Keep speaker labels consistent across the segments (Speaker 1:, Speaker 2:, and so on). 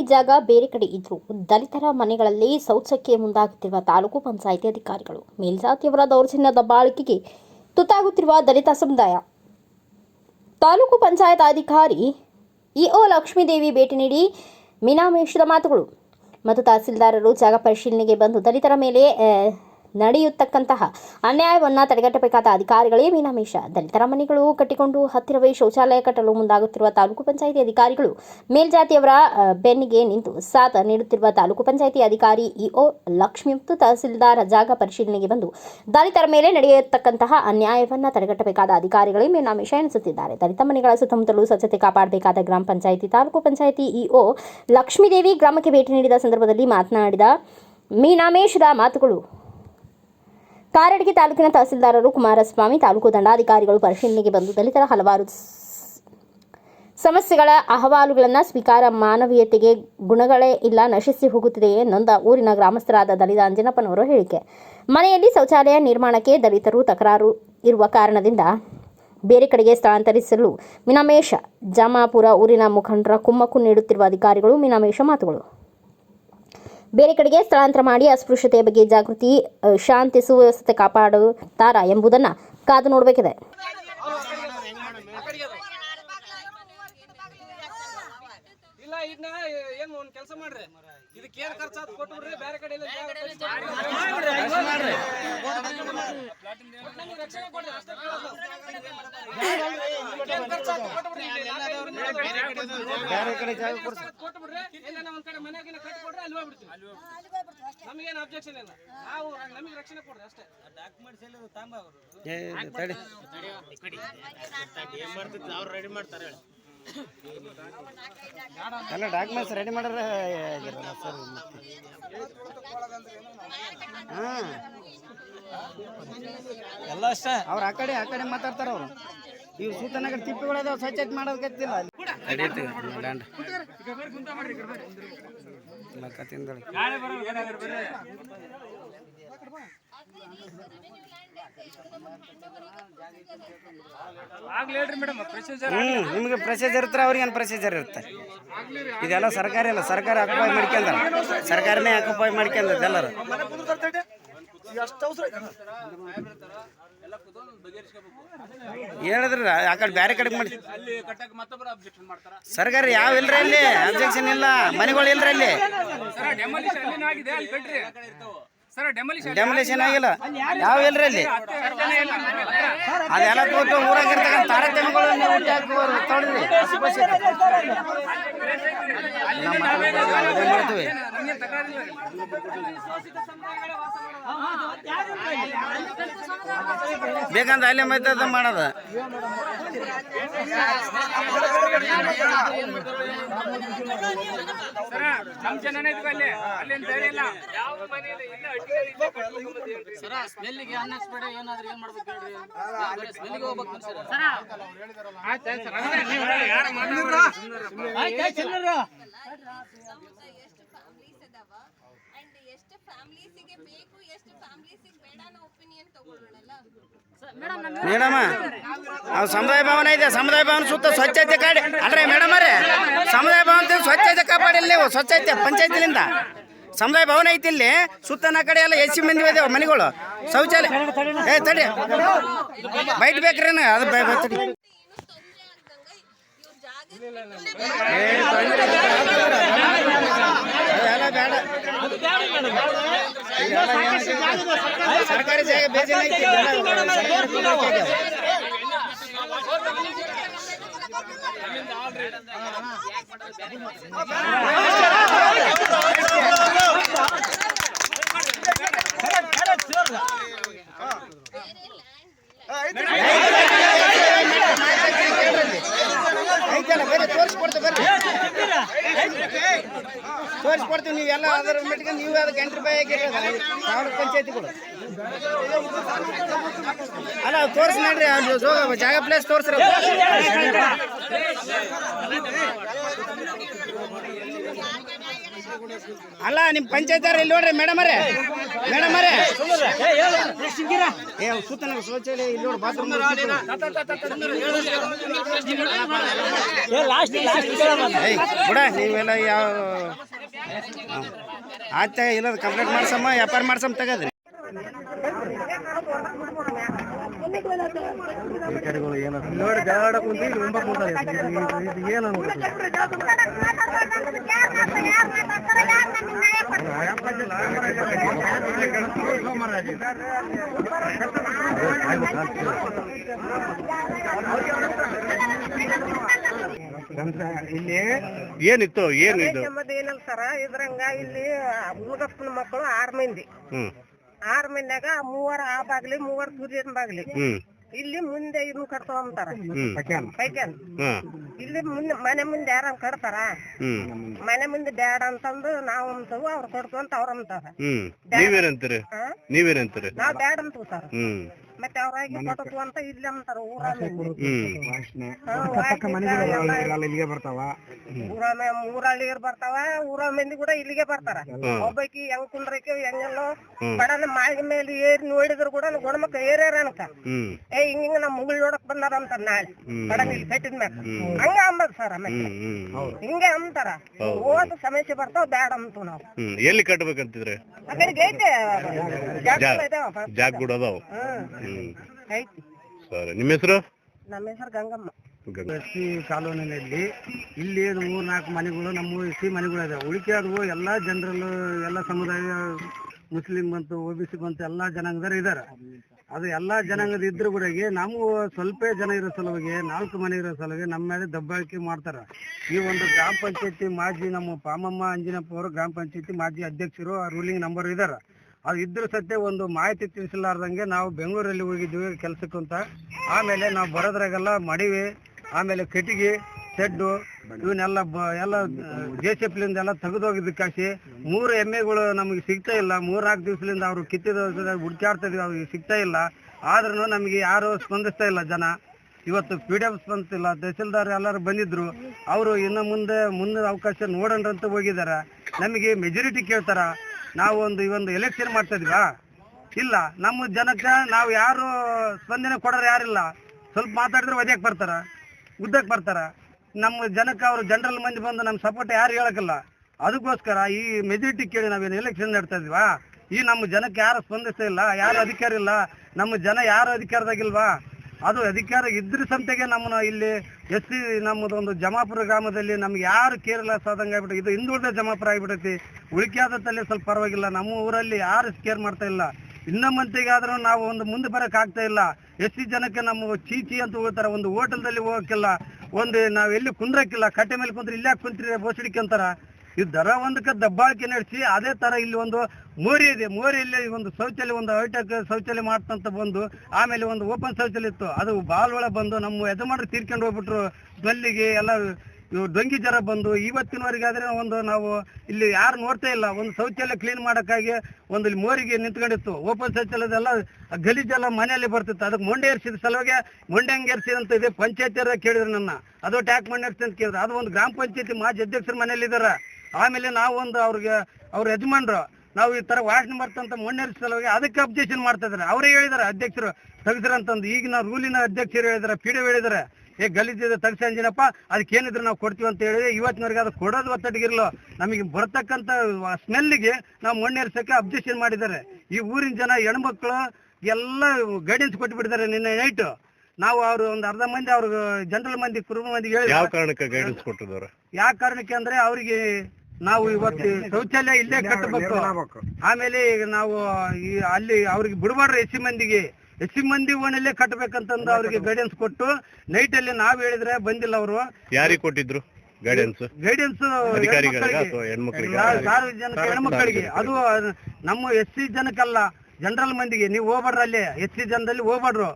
Speaker 1: ಸರ್ಕಾರಿ ಜಾಗ ಬೇರೆ ಕಡೆ ಇದ್ರು. ದಲಿತರ ಮನೆಗಳಲ್ಲಿ ಶೌಚಕ್ಕೆ ಮುಂದಾಗುತ್ತಿರುವ ತಾಲೂಕು ಪಂಚಾಯಿತಿ ಅಧಿಕಾರಿಗಳು, ಮೇಲ್ಜಾತಿಯವರ ದೌರ್ಜನ್ಯದ ಬಾಳಿಕೆಗೆ ತುತ್ತಾಗುತ್ತಿರುವ ದಲಿತ ಸಮುದಾಯ. ತಾಲೂಕು ಪಂಚಾಯತ್ ಅಧಿಕಾರಿ ಇಒ ಲಕ್ಷ್ಮೀದೇವಿ ಭೇಟಿ ನೀಡಿ ಮೀನಾಮೇಶದ ಮಾತುಗಳು. ಮತ್ತು ತಹಸೀಲ್ದಾರರು ಜಾಗ ಪರಿಶೀಲನೆಗೆ ಬಂದು ದಲಿತರ ಮೇಲೆ ಆ, ನಡೆಯುತ್ತಕ್ಕಂತಹ ಅನ್ಯಾಯವನ್ನು ತಡೆಗಟ್ಟಬೇಕಾದ ಅಧಿಕಾರಿಗಳೇ ಮೀನಾಮೇಶ ದಲಿತರ ಮನೆಗಳು ಕಟ್ಟಿಕೊಂಡು ಹತ್ತಿರವೇ ಶೌಚಾಲಯ ಕಟ್ಟಲು ಮುಂದಾಗುತ್ತಿರುವ ತಾಲೂಕು ಪಂಚಾಯಿತಿ ಅಧಿಕಾರಿಗಳು ಮೇಲ್ಜಾತಿಯವರ ಬೆನ್ನಿಗೆ ನಿಂತು ಸಾಥ ನೀಡುತ್ತಿರುವ ತಾಲೂಕು ಪಂಚಾಯಿತಿ ಅಧಿಕಾರಿ ಇಒ ಲಕ್ಷ್ಮೀ ತಹಸೀಲ್ದಾರ್ ಜಾಗ ಪರಿಶೀಲನೆಗೆ ಬಂದು ದಲಿತರ ಮೇಲೆ ನಡೆಯತಕ್ಕಂತಹ ಅನ್ಯಾಯವನ್ನು ತಡೆಗಟ್ಟಬೇಕಾದ ಅಧಿಕಾರಿಗಳೇ ಮೀನಾಮೇಶ ಎನಿಸುತ್ತಿದ್ದಾರೆ ದಲಿತ ಮನೆಗಳ ಸುತ್ತಮುತ್ತಲೂ ಸ್ವಚ್ಛತೆ ಕಾಪಾಡಬೇಕಾದ ಗ್ರಾಮ ಪಂಚಾಯಿತಿ ತಾಲೂಕು ಪಂಚಾಯಿತಿ ಇಒ ಲಕ್ಷ್ಮೀದೇವಿ ಗ್ರಾಮಕ್ಕೆ ಭೇಟಿ ನೀಡಿದ ಸಂದರ್ಭದಲ್ಲಿ ಮಾತನಾಡಿದ ಮೀನಾಮೇಶದ ಮಾತುಗಳು. ಕಾರಡಗಿ ತಾಲೂಕಿನ ತಹಸೀಲ್ದಾರರು ಕುಮಾರಸ್ವಾಮಿ, ತಾಲೂಕು ದಂಡಾಧಿಕಾರಿಗಳು ಪರಿಶೀಲನೆಗೆ ಬಂದು ದಲಿತರ ಹಲವಾರು ಸಮಸ್ಯೆಗಳ ಅಹವಾಲುಗಳನ್ನು ಸ್ವೀಕಾರ ಮಾನವೀಯತೆಗೆ ಗುಣಗಳೇ ಇಲ್ಲ, ನಶಿಸಿ ಹೋಗುತ್ತಿದೆಯೇ ನೊಂದ ಊರಿನ ಗ್ರಾಮಸ್ಥರಾದ ದಲಿತ ಅಂಜನಪ್ಪನವರು ಹೇಳಿಕೆ. ಮನೆಯಲ್ಲಿ ಶೌಚಾಲಯ ನಿರ್ಮಾಣಕ್ಕೆ ದಲಿತರು ತಕರಾರು ಇರುವ ಕಾರಣದಿಂದ ಬೇರೆ ಕಡೆಗೆ ಸ್ಥಳಾಂತರಿಸಲು ಮಿನಮೇಶ ಜಾಮಾಪುರ ಊರಿನ ಮುಖಂಡರ ಕುಮ್ಮಕ್ಕು ನೀಡುತ್ತಿರುವ ಅಧಿಕಾರಿಗಳು ಮಿನಮೇಶ ಮಾತುಗಳು. ಬೇರೆ ಕಡೆಗೆ ಸ್ಥಳಾಂತರ ಮಾಡಿ ಅಸ್ಪೃಶ್ಯತೆಯ ಬಗ್ಗೆ ಜಾಗೃತಿ ಶಾಂತಿ ಸುವ್ಯವಸ್ಥೆ ಕಾಪಾಡುತ್ತಾರಾ ಎಂಬುದನ್ನು ಕಾದು ನೋಡಬೇಕಿದೆ
Speaker 2: ಇಲ್ಲ ಇದನ್ನ ಏನ್ ಒಂದ್ ಕೆಲಸ ಮಾಡ್ರಿ? ಇದಕ್ಕೆ ಏನ್ ಖರ್ಚಾದ್ ಕೊಟ್ಬಿಡ್ರಿ ಬೇರೆ ಕಡೆ ಇಲ್ಲ ನಮ್ಗೆ ರಕ್ಷಣೆ ಕೊಡ್ರಿ ಅಷ್ಟೇ ಕೇಳೋದು. ಏನ್ ಖರ್ಚಾದ್ ಕೊಟ್ಬಿಡ್ರಿ ಇಲ್ಲಿ ಒಂದ್ ಕಡೆ ಮನೆಗಿನ ಕಟ್ಕೊಡ್ರಿ ಅಲ್ಲಿ ಹೋಗ್ಬಿಡ್ತೀವಿ. ನಮಗೇನು ಅಬ್ಜೆಕ್ಷನ್ ಇಲ್ಲ. ನಾವು ನಮಗೆ ರಕ್ಷಣೆ ಕೊಡ್ರಿ ಅಷ್ಟೇ.
Speaker 3: ಎಲ್ಲ ಡಾಕ್ಯುಮೆಂಟ್ಸ್ ರೆಡಿ ಮಾಡಿದ್ರೆ ಸರ್? ಹಾಂ.
Speaker 2: ಎಲ್ಲ ಅಷ್ಟೇ.
Speaker 3: ಅವ್ರು ಆ ಕಡೆ ಆ ಕಡೆ ಮಾತಾಡ್ತಾರ ಅವ್ರು. ಇವ್ರು ಸೂತನಗರ ತಿಪ್ಪಿಗಳದಾವ ಸ್ವಚ್ಛತೆ ಮಾಡೋದಕ್ಕಿಲ್ಲ ಲಕ್ಕ ತಿಂದಳಿ ಹ್ಞೂ ನಿಮ್ಗೆ ಪ್ರೊಸೀಜರ್ ಇರ್ತಾರೆ ಅವ್ರಿಗೆ ಏನು ಪ್ರೊಸೀಜರ್ ಇರುತ್ತೆ? ಇದೆಲ್ಲ ಸರ್ಕಾರ ಅಲ್ಲ ಸರ್ಕಾರ ಅಕ್ಯುಪೈ ಮಾಡ್ಕೊಂಡ ಸರ್ಕಾರನೇ ಅಕ್ಯುಪೈ ಮಾಡ್ಕೊಂಡದ್ದು ಎಲ್ಲರೂ ಹೇಳಿದ್ರೆ ಆ ಕಡೆ ಬೇರೆ ಕಡೆ ಮಾಡಿ. ಸರ್ಕಾರ ಯಾವ ಇಲ್ರಿ ಅಲ್ಲಿ? ಅಬ್ಜೆಕ್ಷನ್ ಇಲ್ಲ. ಮನೆಗಳು ಇಲ್ರಿ ಅಲ್ಲಿ.
Speaker 2: ಡೆಮಾಲಿಷನ್
Speaker 3: ಆಗಿಲ್ಲ. ಯಾವ ಇಲ್ರಿ ಅಲ್ಲಿ. ಅದೆಲ್ಲ ತೋಟ ಊರಾಗಿರ್ತಕ್ಕಂಥ ತಾರತಮ್ಯಗಳು ನೀವು ತೊಳೆದ್ರಿ ಮಾಡ್ತೀವಿ ಬೇಕಂತ ಅಲ್ಲೇ ಮೈತದ ಮಾಡೋದು?
Speaker 2: ನಮ್ ಜನನೇ ಇದ್ವಿ ಅಲ್ಲಿ ಅಲ್ಲೇನ್ ಬೇರೆ ಇಲ್ಲ ಯಾವ ಮನೆಯಲ್ಲಿ ಇಲ್ಲ ಅಡ್ಡಿಗಳಿಲ್ಲ
Speaker 4: ಸರ. ಸ್ಮೆಲ್ಲಿಗೆ ಅನ್ನಿಸ್ಬೇಡ ಏನಾದ್ರೂ ಏನ್ ಮಾಡ್ಬೇಕು ಹೇಳ್ರಿ ಸ್ಮೆಲ್ಲಿಗೆ ಹೋಗ್ಬೇಕು ಸರ್
Speaker 5: ಎಷ್ಟು ಫ್ಯಾಮಿಲೀಸ್ ಅದಾವ ಅಂಡ್ ಎಷ್ಟು ಫ್ಯಾಮಿಲೀಸಿಗೆ ಬೇಕು ಎಷ್ಟು ಫ್ಯಾಮಿಲೀಸಿಗೆ ಬೇಡ ಅನ್ನೋ ಒಪಿನಿಯನ್ ತಗೊಳ್ಳೋಣಲ್ಲ
Speaker 3: ಮೇಡಮ್ ನಾವು ಸಮುದಾಯ ಭವನ ಇದೆ ಸಮುದಾಯ ಭವನ ಸುತ್ತ ಸ್ವಚ್ಛತೆ ಕಾಡಿ. ಅಲ್ರಿ ಮೇಡಮ್ ಅರೇ ಸಮುದಾಯ ಭವನ ಸ್ವಚ್ಛತೆ ಕಾಪಾಡಿಲ್ಲ ನೀವು? ಸ್ವಚ್ಛತೆ ಪಂಚಾಯತಿಲಿಂದ? ಸಮುದಾಯ ಭವನ ಐತಿ ಇಲ್ಲಿ. ಸುತ್ತನ ಕಡೆ ಎಲ್ಲ ಎಸಿ ಮಂದಿ ಇದೆ ಮನೆಗಳು. ಶೌಚಾಲಯ. ಏ ತಡಿ. ಬೈಟ್ ಬೇಕ್ರಿ ಅದು ಸರ್ಕಾರಿ ಜಾಗ ಬೇಜಾನ್ ಐತಿ. ತೋರಿಸ್ಕೊಡ್ತೀವಿ ಬರ್ರಿ ತೋರಿಸ್ಕೊಡ್ತೀವಿ ನೀವೆಲ್ಲ ಅದರ ಮೆಟ್ಗೆ ನೀವು ಅದಕ್ಕೆ ಎಂಟ್ರಿ ರೂಪಾಯಿ ಆಗಿರೋದು ತಾಲೂಕು ಪಂಚಾಯತಿಗಳು ಅಲ್ಲ ತೋರ್ಸ್ ನೋಡ್ರಿ ಅದು ಜಾಗ ಪ್ಲೇಸ್ ತೋರಿಸ್ರಿ ಅಲ್ಲ ನಿಮ್ಮ ಪಂಚಾಯತ್ ಇಲ್ಲಿ ನೋಡ್ರಿ ಮೇಡಮ್ ಅರೇ ಮೇಡಮ್ ಅರೇ ಏ ಸುತ್ತ ನನಗೆ ಶೌಚಾಲಯ ಇಲ್ಲಿ ನೋಡಿ ಬಾತ್ರೂಮ್ ಬಿಡ ನೀವೆಲ್ಲ ಯಾವ ಆಯ್ತ ಇಲ್ಲ ಕಂಪ್ಲೇಂಟ್ ಮಾಡ್ಸಮ್ಮ ವ್ಯಾಪಾರ ಮಾಡ್ಸಮ್ ತಗದ್ರಿ
Speaker 2: ನೋಡಿ ಜಗಳ ಕುಂತು ಇಲ್ಲಿ ಒಂಬತ್ತು ಕೂತಾರೆ. ಇದು ಏನು ಅನ್ಬೋದು? ಇಲ್ಲಿ
Speaker 6: ಏನಿತ್ತು ಏನು ಇದು
Speaker 7: ಏನಲ್ಲ ಸರ ಇದ್ರಂಗ ಇಲ್ಲಿ ಹುಡುಗಪ್ಪನ ಮಕ್ಕಳು ಆರ್ ಮಂದಿ
Speaker 6: ಹ್ಮ್
Speaker 7: ಆರ್ ಮನ್ಯಾಗ ಮೂವರ್ ಆ ಬಾಗ್ಲಿ ಮೂವರ್ ಸೂರ್ಯನ ಬಾಗ್ಲಿ. ಇಲ್ಲಿ ಮುಂದೆ ಕಟ್ಕೊಂತಾರ
Speaker 6: ಹ್ಮ್.
Speaker 7: ಪೈಕ್ಯಾನ್.
Speaker 6: ಹ್ಮ್
Speaker 7: ಇಲ್ಲಿ ಮುಂದೆ ಮನೆ ಮುಂದೆ ಯಾರ ಕಟ್ತಾರ?
Speaker 6: ಹ್ಮ್.
Speaker 7: ಮನೆ ಮುಂದೆ ಬ್ಯಾಡ ಅಂತಂದು ನಾವ್ ಅಂತವು ಅವ್ರ ಅಂತ ಅವ್ರ ಅಂತಾರ.
Speaker 6: ಹ್ಮ್. ನೀವೇನಂತೀರಿ?
Speaker 7: ನಾವ್ ಬ್ಯಾಡ ಅಂತ ಸರ್
Speaker 6: ಹ್ಮ್.
Speaker 7: ಮತ್ತೆ ಅವ್ರಾಗಿ ಕೊಟ್ಟತು ಅಂತ ಇಲ್ಲಿ ಅಂತಾರ ಊರಲ್ಲಿ.
Speaker 6: ಹ್ಮ್.
Speaker 2: ಇಲ್ಲಿಗೆ ಬರ್ತಾವ.
Speaker 7: ಊರಳ್ಳಿಗರ್ ಬರ್ತಾವ ಊರ ಮಂದಿ ಕೂಡ ಇಲ್ಲಿಗೆ ಬರ್ತಾರ. ಒಬ್ಬಾಕಿ ಹೆಂಗ್ ಕುಂದ್ರಕ್ಕೆ ಹೆಂಗೆಲ್ಲೋ ಬಡನ ಮಾಳಿಗೆ ಮೇಲೆ ಏರಿ ನೋಡಿದ್ರು ಕೂಡ ಗುಣಮಕ್ಕ ಏರ್ಯಾರ ಅನ್ಕ.
Speaker 6: ಹ್ಮ್.
Speaker 7: ಏ ಹಿಂಗ ಹಿಂಗ ನಮ್ ಮುಗಿಲ್ ನೋಡಕ್ ಬಂದಾರ ಅಂತಾರ ನಾಳೆ. ಬಡನ ಇಲ್ಲಿ ಕಟ್ಟಿದ ಮ್ಯಾಕ ಹಂಗ ಅಂಬದ್ ಸರ್ ಆಮೇಲೆ. ಹಿಂಗೆ ಅಂತಾರ. ಓದ್ ಸಮಸ್ಯೆ ಬರ್ತಾವ ಬ್ಯಾಡ ಅಂತ ನಾವು.
Speaker 6: ಹ್ಮ್. ಎಲ್ಲಿ ಕಟ್ಬೇಕಂತಿದ್ರೆ?
Speaker 7: ಜಾಗ.
Speaker 6: ಕೂಡ ಅದಾವ.
Speaker 7: ಹ್ಮ್.
Speaker 6: ಹ್ಮ್ ಸರಿ. ನಿಮ್ಮ ಹೆಸರು?
Speaker 7: ನಮ್ಮ ಹೆಸರು ಗಂಗಮ್ಮ.
Speaker 6: ಎಸ್ಸಿ
Speaker 2: ಎಸ್ ಸಿ ಕಾಲೋನಿಯಲ್ಲಿ ಇಲ್ಲಿ ಮೂರ್ ನಾಲ್ಕು ಮನೆಗಳು ನಮ್ಮ ಎಸ್ ಸಿ ಮನೆಗಳು ಇದಾವೆ ಉಳಿಕೆಯಾದವು ಎಲ್ಲಾ ಜನರಲ್ ಎಲ್ಲ ಸಮುದಾಯ ಮುಸ್ಲಿಂ ಬಂತು ಒ ಬಿ ಸಿ ಬಂತು ಎಲ್ಲಾ ಜನಾಂಗದವ್ರು ಇದಾರೆ ಅದು ಎಲ್ಲಾ ಜನಾಂಗದ ಇದ್ರು ಕೂಡ ನಾವು ಸ್ವಲ್ಪ ಜನ ಇರೋ ಸಲುವಾಗಿ ನಾಲ್ಕು ಮನೆ ಇರೋ ಸಲುವಾಗಿ ನಮ್ಮ ಮೇಲೆ ದಬ್ಬಾಳಿಕೆ ಮಾಡ್ತಾರ. ಈ ಒಂದು ಗ್ರಾಮ ಪಂಚಾಯತಿ ಮಾಜಿ ನಮ್ಮ ಪಾಮಮ್ಮ ಅಂಜಿನಪ್ಪ ಅವರು ಗ್ರಾಮ ಪಂಚಾಯತಿ ಮಾಜಿ ಅಧ್ಯಕ್ಷರು ರೂಲಿಂಗ್ ನಂಬರ್ ಇದಾರ ಅದು ಇದ್ರ ಸತ್ಯ ಒಂದು ಮಾಹಿತಿ ತಿಳಿಸಲಾರ್ದಂಗೆ ನಾವು ಬೆಂಗಳೂರಲ್ಲಿ ಹೋಗಿದ್ವಿ ಅಂತ. ಆಮೇಲೆ ನಾವು ಬರೋದ್ರಾಗೆಲ್ಲ ಮಡಿವೆ, ಆಮೇಲೆ ಕಟ್ಟಿಗೆ ಶೆಡ್ಡು, ಇವನ್ನೆಲ್ಲ ಎಲ್ಲ, ಜೆ ಸಿ ಎಫ್ಲಿಂದ ಎಲ್ಲ ತೆಗೆದೋಗಿದ್ದಕ್ಕಾಸಿ ಮೂರು ಎಮ್ಮೆಗಳು ನಮಗೆ ಸಿಗ್ತಾ ಇಲ್ಲ. ಮೂರ್ನಾಲ್ಕು ದಿವಸದಿಂದ ಅವರು ಕಿತ್ತಿದ ಹುಡ್ಕಾಡ್ತಾ ಅವ್ರಿಗೆ ಸಿಗ್ತಾ ಇಲ್ಲ. ಆದ್ರೂ ನಮಗೆ ಯಾರು ಸ್ಪಂದಿಸ್ತಾ ಇಲ್ಲ ಜನ. ಇವತ್ತು ಪಿ ಡಿ ಎಫ್ ಸ್ಪಂದಿಸಿಲ್ಲ ತಹಸೀಲ್ದಾರ್ ಎಲ್ಲರೂ ಬಂದಿದ್ರು. ಅವರು ಇನ್ನು ಮುಂದೆ, ಮುಂದಿನ ಅವಕಾಶ ನೋಡೋಣ ಹೋಗಿದ್ದಾರೆ. ನಮಗೆ ಮೆಜಾರಿಟಿ ಕೇಳ್ತಾರ? ನಾವು ಒಂದು ಈ ಒಂದು ಎಲೆಕ್ಷನ್ ಮಾಡ್ತಾ ಇದ್ವಾ? ಇಲ್ಲ, ನಮ್ಮ ಜನಕ್ಕೆ ನಾವು ಯಾರು ಸ್ಪಂದನೆ ಕೊಡೋರು ಯಾರಿಲ್ಲ. ಸ್ವಲ್ಪ ಮಾತಾಡಿದ್ರೆ ಒದ್ಯಕ್ಕೆ ಬರ್ತಾರ, ಉದ್ದಕ್ಕೆ ಬರ್ತಾರ. ನಮ್ಮ ಜನಕ್ಕೆ ಅವರು ಜನರಲ್ ಮಂದಿ ಬಂದು ನಮ್ಮ ಸಪೋರ್ಟ್ ಯಾರು ಹೇಳಕಲ್ಲ ಅದಕ್ಕೋಸ್ಕರ ಈ ಮೆಜಾರಿಟಿ ಕೇಳಿ ನಾವೇನು ಎಲೆಕ್ಷನ್ ನಡ್ತಾ ಇದೀವಾ? ಈ ನಮ್ಮ ಜನಕ್ಕೆ ಯಾರು ಸ್ಪಂದಿಸ್ತಾ ಯಾರು ಅಧಿಕಾರ ಇಲ್ಲ, ನಮ್ಮ ಜನ ಯಾರು ಅಧಿಕಾರದಾಗಿಲ್ವಾ? ಅದು ಅಧಿಕಾರ ಇದ್ರ ಸಂತೆಗೆ ನಮ್ಮನ್ನ ಇಲ್ಲಿ ಎಸ್ ಸಿ ನಮ್ಮದೊಂದು ಜಮಾಪುರ ಗ್ರಾಮದಲ್ಲಿ ನಮ್ಗೆ ಯಾರು ಕೇರಳ ಆದಂಗೆ ಆಗ್ಬಿಟ್ಟು, ಇದು ಹಿಂದುಳಿದ ಜಮಾಪುರ ಆಗಿಬಿಟ್ಟೈತಿ. ತಲೆ ಸ್ವಲ್ಪ ಪರವಾಗಿಲ್ಲ. ನಮ್ಮ ಊರಲ್ಲಿ ಯಾರು ಕೇರ್ ಮಾಡ್ತಾ ಇಲ್ಲ. ಇನ್ನ ಮಂತಿಗಾದ್ರೂ ನಾವು ಒಂದು ಮುಂದೆ ಬರಕ್ ಆಗ್ತಾ ಇಲ್ಲ. ಸಿ ಜನಕ್ಕೆ ನಮ್ಮ ಚೀಚಿ ಅಂತ ಹೋಗ್ತಾರ. ಒಂದು ಹೋಟೆಲ್ದಲ್ಲಿ ಹೋಗಕ್ಕಿಲ್ಲ. ಒಂದು ನಾವ್ ಎಲ್ಲಿ ಕುಂದ್ರಕ್ಕಿಲ್ಲ. ಕಟ್ಟೆ ಮೇಲೆ ಕುಂದ್ರೆ ಇಲ್ಲೇ ಕುಂತ್ರಿ ಬೋಸಡಿಕೆ ಅಂತಾರ. ಈ ದರ ಒಂದಕ್ಕೆ ದಬ್ಬಾಳಿಕೆ ನಡೆಸಿ, ಅದೇ ತರ ಇಲ್ಲಿ ಒಂದು ಮೋರಿ ಇದೆ. ಮೋರಿಯಲ್ಲಿ ಒಂದು ಶೌಚಾಲಯ, ಒಂದು ಹೈಟೆಕ್ ಶೌಚಾಲಯ ಮಾಡ್ತಂತ ಬಂದು, ಆಮೇಲೆ ಒಂದು ಓಪನ್ ಶೌಚಾಲಯ ಇತ್ತು. ಅದು ಬಾಲ್ ಒಳಗೆ ಬಂದು ನಮ್ಮ ಯಜಮಾನರು ತೀರ್ಕೊಂಡು ಹೋಗ್ಬಿಟ್ರು. ಸ್ಮೆಲ್ಲಿಗೆ ಎಲ್ಲ ಇವು ಡೊಂಗಿ ಜರ ಬಂದು, ಇವತ್ತಿನವರೆಗೆ ಆದ್ರೆ ಒಂದು ನಾವು ಇಲ್ಲಿ ಯಾರು ನೋಡ್ತಾ ಇಲ್ಲ. ಒಂದು ಶೌಚಾಲಯ ಕ್ಲೀನ್ ಮಾಡೋಕ್ಕಾಗಿ ಒಂದು ಇಲ್ಲಿ ಮೋರಿಗೆ ನಿಂತ್ಕೊಂಡಿತ್ತು. ಓಪನ್ ಶೌಚಾಲಯದೆಲ್ಲ ಗಲೀಜೆಲ್ಲ ಮನೆಯಲ್ಲಿ ಬರ್ತಿತ್ತು. ಅದಕ್ಕೆ ಮೊಂಡೆ ಏರ್ಸಿದ ಸಲುವಾಗಿ ಮೊಂಡೆ ಹೆಂಗೆ ಏರ್ಸಿದಂತ ಇದೆ ಪಂಚಾಯತಿಯರ ಕೇಳಿದ್ರು ನನ್ನ. ಅದು ಟ್ಯಾಕ್ ಏರ್ಸಿ ಅಂತ ಕೇಳಿದ್ರು. ಅದು ಒಂದು ಗ್ರಾಮ ಪಂಚಾಯತಿ ಮಾಜಿ ಅಧ್ಯಕ್ಷರ ಇದಾರೆ ಆಮೇಲೆ ನಾವು ಒಂದು ಅವ್ರಿಗೆ ಅವ್ರ ಯಜಮಾನ್ರು ನಾವು ಈ ತರ ವಾಸನೆ ಬರ್ತಂತ ಮೊನ್ನೆ ಸಲುವಾಗಿ ಅದಕ್ಕೆ ಅಬ್ಜೆಕ್ಷನ್ ಮಾಡ್ತಾ ಇದಾರೆ ಅವರೇ ಹೇಳಿದಾರೆ ಅಧ್ಯಕ್ಷರು ತೆಗ್ದ್ರಂತಂದು ಈಗಿನ ರೂಲಿನ ಅಧ್ಯಕ್ಷರು ಹೇಳಿದಾರೆ ಪೀಡೆ ಹೇಳಿದಾರೆ ಏ ಗಲೀಜಿದೆ ತಗಸ ಅಂಜಿನಪ್ಪ ಅದಕ್ಕೆ ಏನಿದ್ರು ನಾವು ಕೊಡ್ತೀವಿ ಅಂತ ಹೇಳಿ ಇವತ್ತಿನವರೆಗೆ ಅದು ಕೊಡೋದು ಒತ್ತಡಗಿರ್ಲೋ. ನಮಗೆ ಬರ್ತಕ್ಕಂಥ ಸ್ಮೆಲ್ಗೆ ನಾವು ಮಣ್ಣೇರ್ಸಕ್ಕೆ ಅಬ್ಜೆಕ್ಷನ್ ಮಾಡಿದ್ದಾರೆ. ಈ ಊರಿನ ಜನ ಹೆಣ್ಮಕ್ಳು ಎಲ್ಲ ಗೈಡೆನ್ಸ್ ಕೊಟ್ಟು ಬಿಟ್ಟಿದ್ದಾರೆ ನಿನ್ನೆ ನೈಟ್ ನಾವು ಅವ್ರು ಒಂದು ಅರ್ಧ ಮಂದಿ ಅವ್ರ ಜನರಲ್ ಮಂದಿ ಕುರುಬ ಮಂದಿ ಹೇಳಿ
Speaker 6: ಯಾವ ಕಾರಣಕ್ಕೆ ಗೈಡೆನ್ಸ್ ಕೊಟ್ಟಿದ್ದಾರೆ?
Speaker 7: ಯಾವ ಕಾರಣಕ್ಕೆ ಅಂದ್ರೆ ಅವರಿಗೆ ನಾವು ಇವತ್ತು ಶೌಚಾಲಯ ಇಲ್ಲೇ ಕಟ್ಟಬೇಕು ಆಮೇಲೆ ಈಗ ನಾವು ಈ ಅಲ್ಲಿ ಅವ್ರಿಗೆ ಬಿಡಬಾರ್ದು ಎಸ್ ಸಿ ಮಂದಿಗೆ. ಎಸ್ ಸಿ ಮಂದಿ ಓಣಲ್ಲೇ ಕಟ್ಟಬೇಕಂತಂದು ಅವ್ರಿಗೆ ಗೈಡೆನ್ಸ್ ಕೊಟ್ಟು ನೈಟ್ ಅಲ್ಲಿ ನಾವ್ ಹೇಳಿದ್ರೆ ಬಂದಿಲ್ಲ ಅವರು.
Speaker 6: ಯಾರಿಗೆ ಕೊಟ್ಟಿದ್ರು ಗೈಡೆನ್ಸ್
Speaker 7: ಗೈಡೆನ್ಸ್ ಸಾರ್ವಜನಿಕ ಹೆಣ್ಮಕ್ಳಿಗೆ. ಅದು ನಮ್ಮ ಎಸ್ ಸಿ ಜನಕ್ಕಲ್ಲ ಜನರಲ್ ಮಂದಿಗೆ. ನೀವು ಹೋಗ್ಬಾರ್ದು ಅಲ್ಲಿ. ಎಸ್ ಸಿ ಜನದಲ್ಲಿ ಹೋಗ್ಬಾರ್ದು.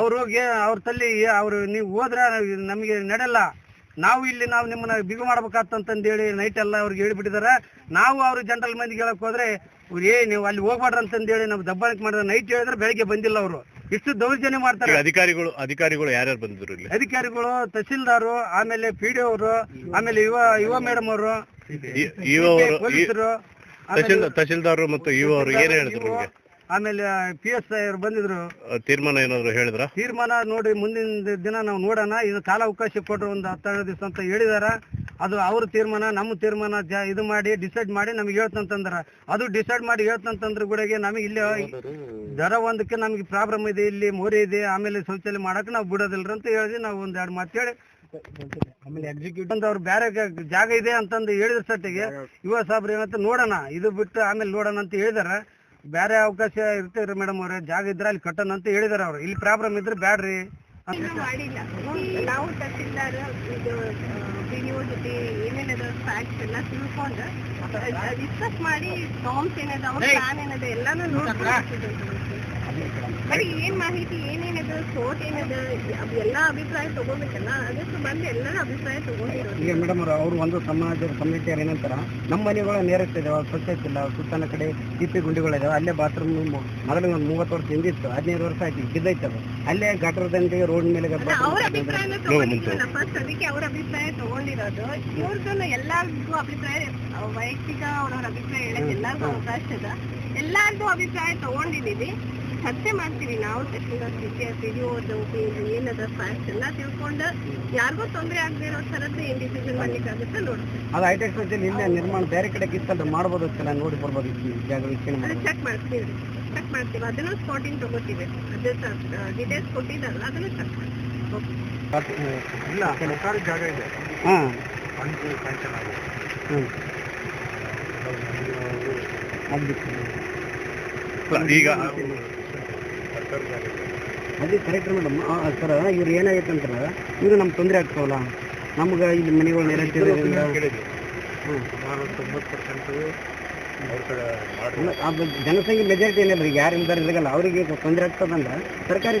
Speaker 7: ಅವ್ರು ಹೋಗಿ ಅವ್ರ ತಲ್ಲಿ ಅವ್ರು ನೀವು ಹೋದ್ರೆ ನಮಗೆ ನಡೆಯಲ್ಲ ನಾವು ಇಲ್ಲಿ ನಾವು ನಿಮ್ಮನ್ನ ಬಿಗು ಮಾಡ್ಬೇಕಂತಂದೇಳಿ ನೈಟ್ ಎಲ್ಲ ಅವ್ರಿಗೆ ಹೇಳ್ಬಿಟ್ಟಿದ್ದಾರೆ ನಾವು ಅವ್ರ ಜನರಲ್ ಮಂದಿಗೆ ಹೇಳಕ್ ಹೋದ್ರೆ ಏ ನೀವು ಅಲ್ಲಿ ಹೋಗ್ಬಾರ್ದು ಅಂತಂದೇಳಿ ನಾವು ದಬ್ಬಾಳಿಕೆ ಮಾಡಿದ್ರೆ ನೈಟ್ ಹೇಳಿದ್ರೆ ಬೆಳಿಗ್ಗೆ ಬಂದಿಲ್ಲ ಅವರು. ಇಷ್ಟು ದೌರ್ಜನ್ಯ ಮಾಡ್ತಾರೆ.
Speaker 6: ಅಧಿಕಾರಿಗಳು ಅಧಿಕಾರಿಗಳು ಯಾರ್ಯಾರು ಬಂದಿದ್ರು ಇಲ್ಲಿ?
Speaker 7: ಅಧಿಕಾರಿಗಳು ತಹಸೀಲ್ದಾರು ಆಮೇಲೆ ಪಿ ಡಿ ಅವರು ಆಮೇಲೆ ಯುವ ಯುವ ಮೇಡಮ್ ಅವರು
Speaker 6: ತಹಶೀಲ್ದಾರ್ ಮತ್ತು ಯುವ ಅವರು ಏನ್ ಹೇಳಿದ್ರು ನಿಮ್ಗೆ?
Speaker 7: ಆಮೇಲೆ ಪಿ ಎಸ್ ಐ ಅವ್ರು ಬಂದಿದ್ರು.
Speaker 6: ತೀರ್ಮಾನ ಏನಾದ್ರು ಹೇಳಿದ್ರ?
Speaker 7: ತೀರ್ಮಾನ ನೋಡಿ ಮುಂದಿನ ದಿನ ನಾವು ನೋಡೋಣ. ಇದು ಕಾಲಾವಕಾಶ ಕೊಟ್ಟರು ಒಂದು ಹತ್ತೆರಡು ದಿವಸ ಅಂತ ಹೇಳಿದಾರ. ಅದು ಅವ್ರ ತೀರ್ಮಾನ ನಮ್ಮ ತೀರ್ಮಾನ ಜ ಇದು ಮಾಡಿ ಡಿಸೈಡ್ ಮಾಡಿ ನಮ್ಗೆ ಹೇಳ್ತಂತಂದ್ರ ಅದು ಡಿಸೈಡ್ ಮಾಡಿ ಹೇಳ್ತಂತಂದ್ರ ಗುಡಿಗೆ ನಮಗೆ ಇಲ್ಲಿ ದರ ಒಂದಕ್ಕೆ ನಮಗೆ ಪ್ರಾಬ್ಲಮ್ ಇದೆ ಇಲ್ಲಿ ಮೋರಿ ಇದೆ ಆಮೇಲೆ ಶೌಚಾಲಯ ಮಾಡಕ್ಕೆ ನಾವು ಬಿಡೋದಿಲ್ರಿ ಅಂತ ಹೇಳಿದ್ವಿ. ನಾವು ಒಂದ್ ಎರಡು ಮಾತು ಹೇಳಿ. ಆಮೇಲೆ ಎಕ್ಸಿಕ್ಯೂಟಿವ್ ಅಂತ ಅವ್ರು ಬೇರೆ ಗ- ಜಾಗ ಇದೆ ಅಂತಂದು ಹೇಳಿದ್ರ ಸಟ್ಟಿಗೆ. ಯುವ ಸಾಬ್ರ ಏನಂತ ನೋಡೋಣ. ಇದು ಬಿಟ್ಟು ಆಮೇಲೆ ನೋಡೋಣ ಅಂತ ಹೇಳಿದಾರ. ಬೇರೆ ಅವಕಾಶ ಇರ್ತೀವ್ರಿ ಮೇಡಮ್ ಅವ್ರೆ. ಜಾಗ ಇದ್ರೆ ಅಲ್ಲಿ ಕಟ್ಟೋಣ ಅಂತ ಹೇಳಿದಾರೆ ಅವ್ರು. ಇಲ್ಲಿ ಪ್ರಾಬ್ಲಮ್ ಇದ್ರೆ ಬ್ಯಾಡ್ರಿ
Speaker 5: ಇನ್ನೂ ಮಾಡಿಲ್ಲ. ನಾವು ತಹಸೀಲ್ದಾರ್ ಇದು ವಿಡಿಯೋ ಜೊತೆ ಏನೇನದ ಫ್ಯಾಕ್ಟ್ಸ್ ಎಲ್ಲ ತಿಳ್ಕೊಂಡು ಡಿಸ್ಕಸ್ ಮಾಡಿ ಫಾರ್ಮ್ಸ್ ಏನದ ಅವ್ರ ಪ್ಲಾನ್ ಏನದ ಎಲ್ಲಾನು ನೋಡ್ಕೊಂಡು ಏನ್ ಮಾಹಿತಿ ಏನೇನದ ಸೋಟ್ ಏನದ ಎಲ್ಲಾ ಅಭಿಪ್ರಾಯ ತಗೋಬೇಕಲ್ಲ ಅದಕ್ಕೆ ಬಂದು ಎಲ್ಲರ ಅಭಿಪ್ರಾಯ ತಗೊಂಡಿರೋದು.
Speaker 7: ಈಗ ಮೇಡಮ್ ಅವರು ಅವರು ಒಂದು ಸಮಾಜದ ಕಮ್ಯುನಿಟಿಯರ್ ಏನಂತಾರ ನಮ್ಮ ಮನೆಗಳ ನೇರಕ್ಕೆ ಸ್ವಚ್ಛ ಸ್ವಚ್ಛತೆ ಇಲ್ಲ ಸುತ್ತಲ ಕಡೆ ಟಿಪ್ಪಿ ಗುಂಡಿಗಳಿದಾವೆ ಅಲ್ಲೇ ಬಾತ್ರೂಮ್ ಮೊದಲು ಒಂದು ಮೂವತ್ತು ವರ್ಷ ಹಿಂದಿತ್ತು ಹದಿನೈದು ವರ್ಷ ಆಯ್ತು ಬಿದ್ದೈತೆ ಅದು. ಅಲ್ಲೇ ಗಟರದಂತೆ ರೋಡ್ ಮೇಲೆ
Speaker 5: ಅವ್ರ ಅಭಿಪ್ರಾಯನ ತಗೊಂಡಿರೋಲ್ಲ ಫಸ್ಟ್ ಅದಕ್ಕೆ ಅವ್ರ ಅಭಿಪ್ರಾಯ ತಗೊಂಡಿರೋದು. ಇವ್ರದ್ದು ಎಲ್ಲರಿಗೂ ಅಭಿಪ್ರಾಯ ವೈಯಕ್ತಿಕ ಅವ್ರವ್ರ ಅಭಿಪ್ರಾಯ ಹೇಳಕ್ ಎಲ್ಲಾರ್ಗು ಅವಕಾಶ ಅದ ಎಲ್ಲಾರ್ದು ಅಭಿಪ್ರಾಯ ತಗೊಂಡಿದೀವಿ ಚರ್ಚೆ ಮಾಡ್ತೀವಿ. ನಾವು ತಹಶೀಲ್ದಾರ್ ಸ್ಥಿತಿ ಪಿಡಿಒ ಏನದ ಫ್ಯಾಕ್ಟ್ಸ್ ಎಲ್ಲ ತಿಳ್ಕೊಂಡು ಯಾರಿಗೂ ತೊಂದರೆ ಆಗದೆ ಇರೋ ಥರದ್ದು ಏನ್ ಡಿಸಿಷನ್ ಮಾಡ್ಲಿಕ್ಕಾಗುತ್ತೆ ನೋಡಿ ನೋಡ್ತೀವಿ.
Speaker 7: ಅದು ಹೈಟೆಕ್ ಸೊಸೈಟಿ ನಿನ್ನೆ ನಿರ್ಮಾಣ ಬೇರೆ ಕಡೆ ಕಿತ್ತಲ್ಲ ಮಾಡ್ಬೋದು ನಾನು ನೋಡಿ ಬರ್ಬೋದು ಈ ಜಾಗ ವೀಕ್ಷಣೆ
Speaker 5: ಚೆಕ್ ಮಾಡ್ತೀವಿ. ಚೆಕ್ ಮಾಡ್ತೀವಿ. ಅದನ್ನು ಸ್ಪಾಟಿಂಗ್ ತಗೋತೀವಿ. ಅದೇ ಡೀಟೇಲ್ಸ್ ಕೊಟ್ಟಿದ್ದಾರಲ್ಲ ಅದನ್ನು ಚೆಕ್ ಮಾಡ್ತೀವಿ. ಓಕೆ
Speaker 7: ಇಲ್ಲ ಸರ್ಕಾರಿ ಜಾಗ ಇದೆ. ಹಾಂ. ಹ್ಞೂ
Speaker 6: ಈಗ
Speaker 7: ಅದೇ ಕರೆಕ್ಟ್ ಮೇಡಮ್. ಸರ್ ಇವ್ರು ಏನಾಗೈತೆ ಅಂತಾರೆ ಇವ್ರು ನಮ್ಗೆ ತೊಂದರೆ ಆಗ್ತಾವಲ್ಲ. ನಮ್ಗೆ ಇಲ್ಲಿ. ಮನೆಗಳು ನೆರೆಸಿರೋದ್ರಿಂದ
Speaker 6: ಸುಮಾರು ತೊಂಬತ್ತು ಪರ್ಸೆಂಟು ಅವ್ರ ಕಡೆ
Speaker 7: ಅಲ್ಲ, ಅದು ಜನಸಂಖ್ಯೆ ಮೆಜಾರಿಟಿ ಏನಿಲ್ಲ ಈಗ ಯಾರು ನಿರ್ಧಾರ ಇರಲ್ಲ ಅವರಿಗೆ ತೊಂದರೆ ಆಗ್ತದಂದ್ರೆ ಸರ್ಕಾರ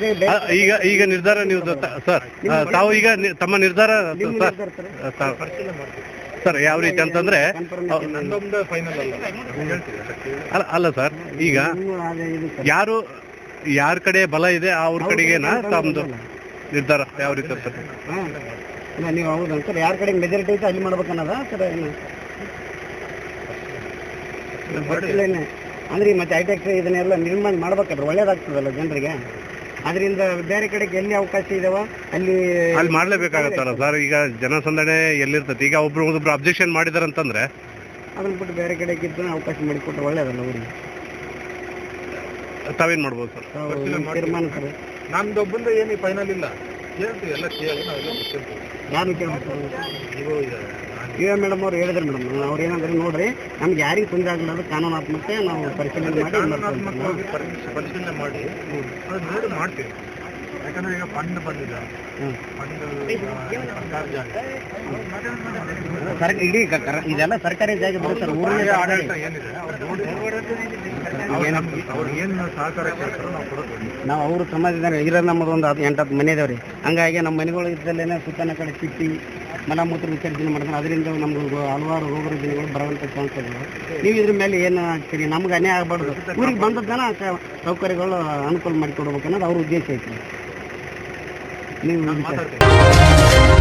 Speaker 6: ಈಗ ಈಗ ನಿರ್ಧಾರ ನೀವು ಸರ್ ತಾವು ಈಗ ತಮ್ಮ ನಿರ್ಧಾರ ಸರ್. ಯಾವ ರೀತಿ ಅಂತಂದ್ರೆ ಅಲ್ಲ. ಅಲ್ಲ ಸರ್ ಈಗ. ಯಾರು ಯಾರ ಕಡೆ ಬಲ ಇದೆ ಅವ್ರ ಕಡೆಗೇನಾ
Speaker 7: ಕಡೆ
Speaker 6: ತಮ್ಮದು. ನಿರ್ಧಾರ ಯಾವ ರೀತಿ ಇರ್ತದೆ
Speaker 7: ಹಾಂ ಇಲ್ಲ ನೀವು ಹೌದು ಸರ್ ಯಾರ ಕಡೆ ಮೆಜಾರಿಟಿ ಐತೆ ಅಲ್ಲಿ ಮಾಡ್ಬೇಕನ್ನದ? ಸರ್ ಏನು. ಅಂದ್ರೆ ಮತ್ತೆ ಹೈಟೆಕ್ ಇದನ್ನೆಲ್ಲ ನಿರ್ಮಾಣ ಮಾಡ್ಬೇಕಾದ್ರೆ ಒಳ್ಳೇದಾಗ್ತದಲ್ಲ ಜನರಿಗೆ? ಅದರಿಂದ ಬೇರೆ ಕಡೆಗೆ ಎಲ್ಲಿ ಅವಕಾಶ ಇದಾವ ಅಲ್ಲಿ
Speaker 6: ಅಲ್ಲಿ ಮಾಡ್ಲೇಬೇಕಾಗತ್ತಲ್ಲ ಸರ್? ಈಗ ಜನಸಂದಣಿ ಎಲ್ಲಿರ್ತದೆ ಈಗ ಒಬ್ರು ಒಬ್ರು ಅಬ್ಜೆಕ್ಷನ್ ಮಾಡಿದಾರೆ ಅಂತಂದ್ರೆ
Speaker 7: ಅದನ್ನ ಬಿಟ್ಟು ಬೇರೆ ಕಡೆಗೆ ಇದ್ದ ಅವಕಾಶ ಮಾಡಿಕೊಟ್ರೆ ಒಳ್ಳೇದಲ್ಲ ಊರಿಗೆ?
Speaker 6: ತಾವೇನ್ ಮಾಡ್ಬೋದು ಸರ್?
Speaker 7: ತೀರ್ಮಾನ ಸರ್.
Speaker 2: ನಮ್ದೊಬ್ಬಂದು ಏನು ಫೈನಲ್ ಇಲ್ಲ. ಕೇಳ್ತೀವಿ ಎಲ್ಲ ಕೇಳಿ ನಾವೆಲ್ಲ ಕೇಳ್ತೀವಿ.
Speaker 7: ಯಾರು ಕೇಳ್ಬೇಕು ಈಗ ಮೇಡಮ್ ಅವ್ರು ಹೇಳಿದ್ರು ಮೇಡಮ್ ಅವ್ರು ಏನಂದ್ರೆ ನೋಡ್ರಿ ನಮ್ಗೆ ಯಾರಿಗೆ ತೊಂದರೆ ಆಗಲಾರ್ದು ಕಾನೂನಾತ್ಮಕ ನಾವು ಪರಿಶೀಲನೆ ಮಾಡಿ.
Speaker 2: ಪರಿಶೀಲನೆ ಮಾಡಿ. ಅದು ನೋಡಿ ಮಾಡ್ತೀವಿ. ಯಾಕಂದ್ರೆ ಈಗ ಫಂಡ್ ಬಂದಿದೆ.
Speaker 7: ಹ್ಮ್.
Speaker 2: ಫಂಡ್ ಸರ್ಕಾರ ಜಾಗ.
Speaker 7: ಸರ್ ಇಡೀ ಇದೆಲ್ಲ ಸರ್ಕಾರಿ ಜಾಗ ಬರುತ್ತೆ ಸರ್
Speaker 2: ಆಡಳಿತ. ಏನಿದೆ? ಅವ್ರು ಏನು ಸಹಕಾರ ನಾವು ಕೊಡೋದು.
Speaker 7: ನಾವು ಅವರು ಸಮಾಜದ ಇರೋದು ನಮ್ಮದು ಒಂದು ಹತ್ತು ಎಂಟು ಹತ್ತು ಮನೆ ಇದಾವ್ರಿ. ಹಂಗಾಗಿ ನಮ್ಮ ಮನೆಗಳು ಇದ್ದಲ್ಲೇನೆ ಸುತ್ತನ ಕಡೆ ಚಿಟ್ಟಿ ಮಲಮೂತ್ರ ವಿಸರ್ಜನೆ ಮಾಡ್ತಾರೆ. ಅದರಿಂದ ನಮ್ಗೆ ಹಲವಾರು ರೋಗ ರುಜಿನಗಳು ಬರುವಂಥ ಚಾನ್ಸ್ ನೀವು ಇದ್ರ ಮೇಲೆ ಏನು ಹಾಕ್ತೀರಿ ನಮ್ಗೆ ಅನ್ಯಾಯ ಆಗಬಾರ್ದು. ಊರಿಗೆ ಬಂದದ್ದಾನ ಸೌಕರ್ಯಗಳು ಅನುಕೂಲ ಮಾಡಿಕೊಡ್ಬೇಕು ಅನ್ನೋದು ಅವ್ರ ಉದ್ದೇಶ ಐತಿ ನೀವು